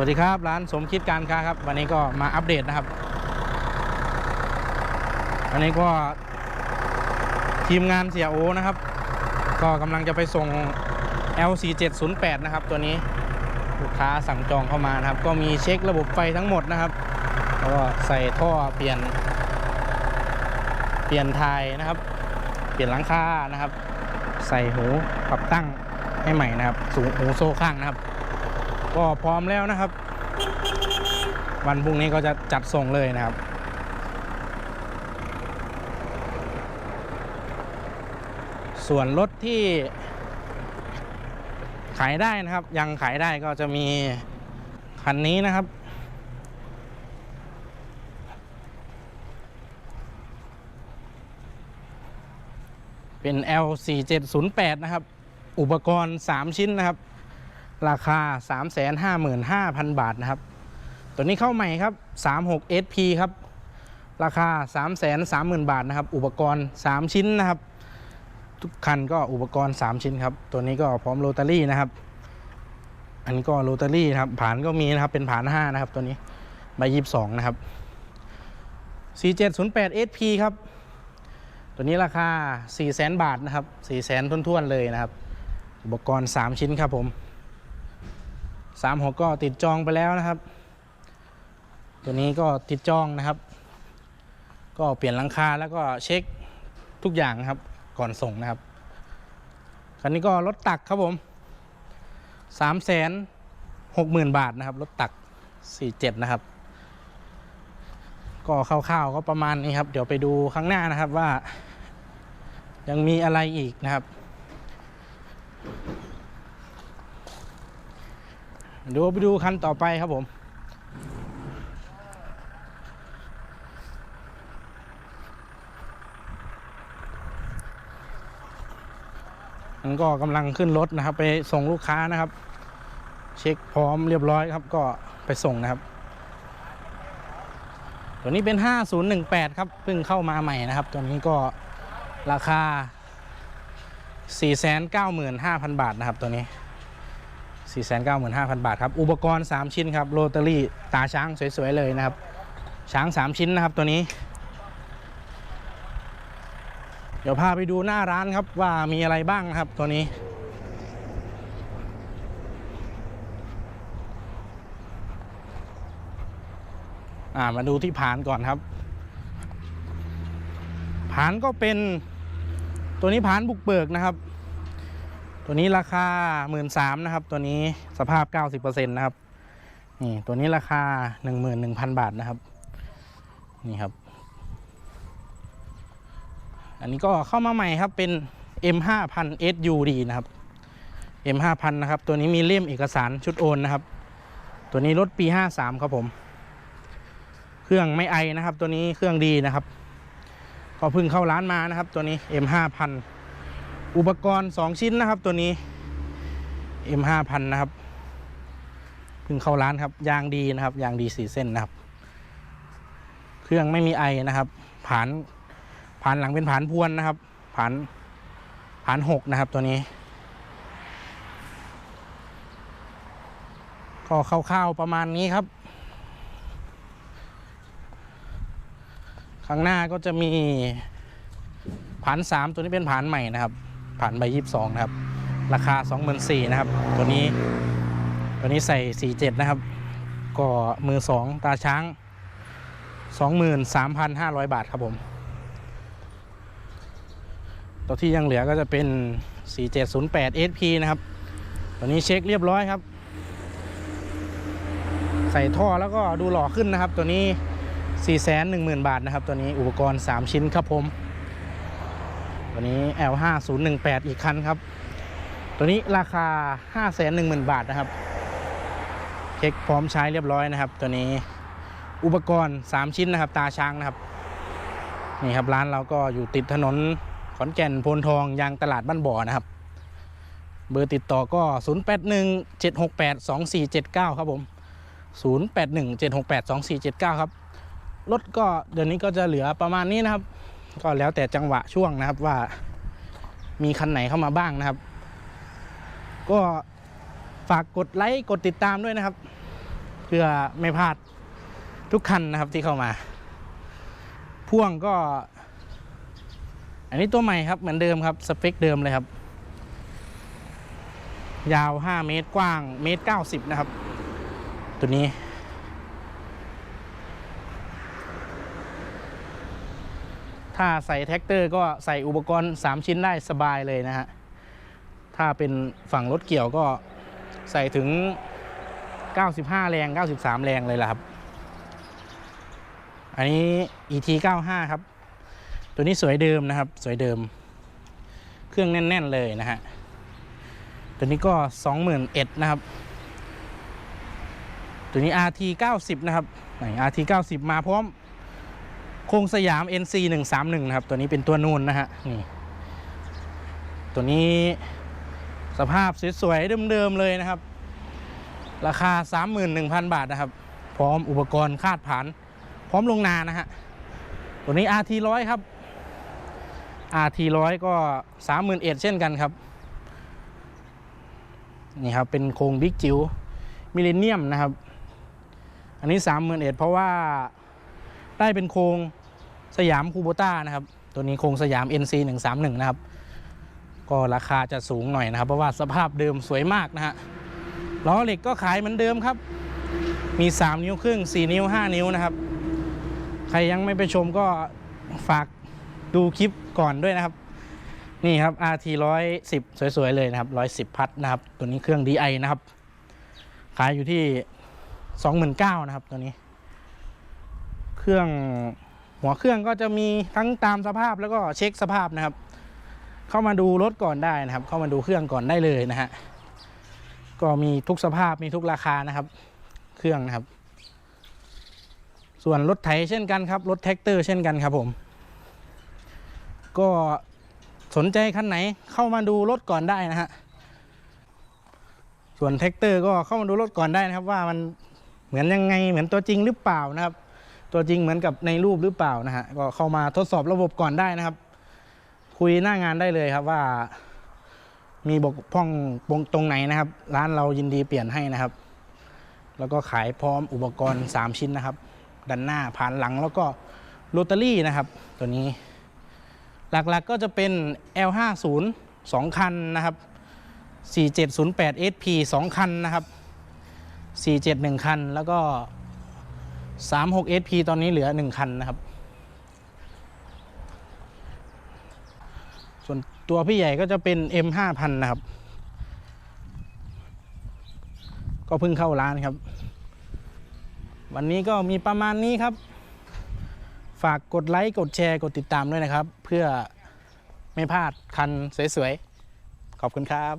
วัสดีครับ ร้านสมคิดการค้าครับ วันนี้ก็มาอัปเดตนะครับ อันนี้ก็ทีมงานเสียโอนะครับ ก็กำลังจะไปส่ง LC708 นะครับ ตัวนี้ลูกค้าสั่งจองเข้ามานะครับ ก็มีเช็คระบบไฟทั้งหมดนะครับแล้วก็ใส่ท่อเปลี่ยน เปลี่ยนทายนะครับ เปลี่ยนหลังคานะครับ ใส่หูปรับตั้งให้ใหม่นะครับ สูงหูโซ่ข้างนะครับ ก็พร้อมแล้วนะครับ วันพรุ่งนี้ก็จะจัดส่งเลยนะครับ ส่วนรถที่ขายได้นะครับ ยังขายได้ก็จะมีคันนี้นะครับ เป็น L4708 นะครับ อุปกรณ์ 3 ชิ้นนะครับ ราคา 355,000 บาทนะครับ ตัวนี้เข้าใหม่ครับ 36 SP ครับ ราคา 330,000 บาทนะครับ อุปกรณ์ 3 ชิ้นนะครับ ทุกคันก็อุปกรณ์ 3 ชิ้นครับ ตัวนี้ก็พร้อมโรตารี่นะครับ อันนี้ก็โรตารี่นะครับ ผานก็มีนะครับ เป็นผาน 5 นะครับ ตัวนี้ใบยีบ2นะครับ 4708 SP ครับ ตัวนี้ราคา 400,000 บาทนะครับ 400,000 ท้วนๆเลยนะครับ อุปกรณ์ 3 ชิ้นครับผม 36 ก็ติดจองไปแล้วนะครับ ตัวนี้ก็ติดจองนะครับ ก็เปลี่ยนหลังคาแล้วก็เช็คทุกอย่างนะครับก่อนส่งนะครับ คันนี้ก็รถตักครับผม3 6 0 0 0 0 บาทนะครับรถตัก 47 นะครับ ก็คร่าวๆก็ประมาณนี้ครับ เดี๋ยวไปดูข้างหน้านะครับว่า ยังมีอะไรอีกนะครับ เดี๋ยวไปดูคันต่อไปครับผมมันก็กำลังขึ้นรถนะครับ ไปส่งลูกค้านะครับ เช็คพร้อมเรียบร้อยครับ ก็ไปส่งนะครับ ตัวนี้เป็น 5018 ครับเพิ่งเข้ามาใหม่นะครับ ตัวนี้ก็ราคา 495,000 บาทนะครับตัวนี้ 495,000 บาทครับ อุปกรณ์ 3 ชิ้นครับโรตารี่ตาช้างสวยๆเลยนะครับ ช้าง 3 ชิ้นนะครับตัวนี้ เดี๋ยวพาไปดูหน้าร้านครับว่ามีอะไรบ้างครับตัวนี้ อ่ามาดูที่ผานก่อนครับ ผานก็เป็นตัวนี้ผานบุกเบิกนะครับ ตัวนี้ราคา 1 3ื่นนะครับ ตัวนี้สภาพ 90%นะครับ นี่ตัวนี้ราคา 11,000 บาทนะครับ นี่ครับ อันนี้ก็เข้ามาใหม่ครับเป็น M5000 SUD นะครับ M5000 นะครับ ตัวนี้มีเล่มเอกสารชุดโอนนะครับ ตัวนี้รถปี 53 ครับผม เครื่องไม่ไอนะครับ ตัวนี้เครื่องดีนะครับ ก็เพิ่งเข้าร้านมานะครับ ตัวนี้ M5000 อุปกรณ์ 2 ชิ้นนะครับตัวนี้ M5000 นะครับเพิ่งเข้าร้านครับ ยางดีนะครับ ยางดีสีเส้นนะครับ เครื่องไม่มีไอนะครับ ผานผานหลังเป็นผานพวนนะครับ ผานผานหกนะครับตัวนี้ ก็คร่าวๆประมาณนี้ครับ ข้างหน้าก็จะมีผานสามตัวนี้เป็นผานใหม่นะครับ ผ่านใบยี่สิบสองนะครับ ราคา 24,000นะครับ ตัวนี้ ตัวนี้ใส่ 47 นะครับ ก็มือสองตาช้าง 23,500 บาทครับผม ตัวที่ยังเหลือก็จะเป็น 4708 SP นะครับ ตัวนี้เช็คเรียบร้อยครับ ใส่ท่อแล้วก็ดูหล่อขึ้นนะครับ ตัวนี้ 410,000 บาทนะครับ ตัวนี้อุปกรณ์ 3 ชิ้นครับผม ตัวนี้ L5018 อีกคันครับ ตัวนี้ราคา 510,000 บาทนะครับ เช็คพร้อมใช้เรียบร้อยนะครับ ตัวนี้อุปกรณ์ 3 ชิ้นนะครับ ตาช้างนะครับ นี่ครับร้านเราก็อยู่ติดถนนขอนแก่นโพนทองยางตลาดบ้านบ่อนะครับ เบอร์ติดต่อก็ 0817682479 ครับผม 0817682479 ครับรถก็เดี๋ยวนี้ก็จะเหลือประมาณนี้นะครับ ก็แล้วแต่จังหวะช่วงนะครับว่ามีคันไหนเข้ามาบ้างนะครับ ก็ฝากกดไลค์กดติดตามด้วยนะครับ เพื่อไม่พลาดทุกคันนะครับที่เข้ามา พ่วงก็ อันนี้ตัวใหม่ครับเหมือนเดิมครับสเปคเดิมเลยครับ ยาว 5 เมตรกว้างเมตร90 นะครับ ตัวนี้ ถ้าใส่แท็กเตอร์ก็ใส่อุปกรณ์ 3 ชิ้นได้สบายเลยนะฮะ ถ้าเป็นฝั่งรถเกี่ยวก็ใส่ถึง 95 แรง 93 แรงเลยล่ะครับ อันนี้ ET 95 ครับ ตัวนี้สวยเดิมนะครับ สวยเดิม เครื่องแน่น ๆ เลยนะฮะ ตัวนี้ก็ 21,000นะครับ ตัวนี้ RT 90 นะครับไหน RT 90 มาพร้อม โครงสยาม NC 131นะครับ ตัวนี้เป็นตัวนูนนะฮะนี่ตัวนี้สภาพสวยๆเดิมๆเลยนะครับ ราคา 31,000 บาทนะครับ พร้อมอุปกรณ์คาดผาน พร้อมลงนานะฮะตัวนี้ RT 100 ครับ RT 100 ก็ 31,000เช่นกันครับ นี่ครับ เป็นโครงบิ๊กจิ๋วมิเลเนียมนะครับ อันนี้ 31,000เพราะว่าได้เป็นโครง สยามคูโบต้านะครับ ตัวนี้โครงสยาม NC 131นะครับ ก็ราคาจะสูงหน่อยนะครับ เพราะว่าสภาพเดิมสวยมากนะฮะล้อเหล็กก็ขายเหมือนเดิมครับ มี 3 นิ้วครึ่ง 4 นิ้ว 5 นิ้วนะครับ ใครยังไม่ไปชมก็ฝากดูคลิปก่อนด้วยนะครับ นี่ครับ RT 110 สวยๆ เลยนะครับ 110 พัดนะครับ ตัวนี้เครื่อง DI นะครับ ขายอยู่ที่ 29,000นะครับ ตัวนี้ เครื่อง หัวเครื่องก็จะมีทั้งตามสภาพแล้วก็เช็คสภาพนะครับ เข้ามาดูรถก่อนได้นะครับ เข้ามาดูเครื่องก่อนได้เลยนะฮะก็มีทุกสภาพมีทุกราคานะครับ เครื่องนะครับ ส่วนรถไถเช่นกันครับรถแท็กเตอร์เช่นกันครับผม ก็สนใจคันไหนเข้ามาดูรถก่อนได้นะฮะส่วนแท็กเตอร์ก็เข้ามาดูรถก่อนได้นะครับ ว่ามันเหมือนยังไงเหมือนตัวจริงหรือเปล่านะครับ ตัวจริงเหมือนกับในรูปหรือเปล่านะฮะก็เข้ามาทดสอบระบบก่อนได้นะครับ คุยหน้างานได้เลยครับว่า มีบกพร่องตรงไหนนะครับ ร้านเรายินดีเปลี่ยนให้นะครับ แล้วก็ขายพร้อมอุปกรณ์ 3 ชิ้นนะครับ ดันหน้าผ่านหลังแล้วก็โรตารี่นะครับ ตัวนี้ หลักๆก็จะเป็น L50 2 คันนะครับ 4708 SP 2 คันนะครับ 47 1 คันแล้วก็ 36 SP ตอนนี้เหลือ 1 คันนะครับ ส่วนตัวพี่ใหญ่ก็จะเป็น M5000 นะครับ ก็เพิ่งเข้าร้านครับ วันนี้ก็มีประมาณนี้ครับ ฝากกดไลค์ กดแชร์ กดติดตามด้วยนะครับ เพื่อไม่พลาดคันสวยๆ ขอบคุณครับ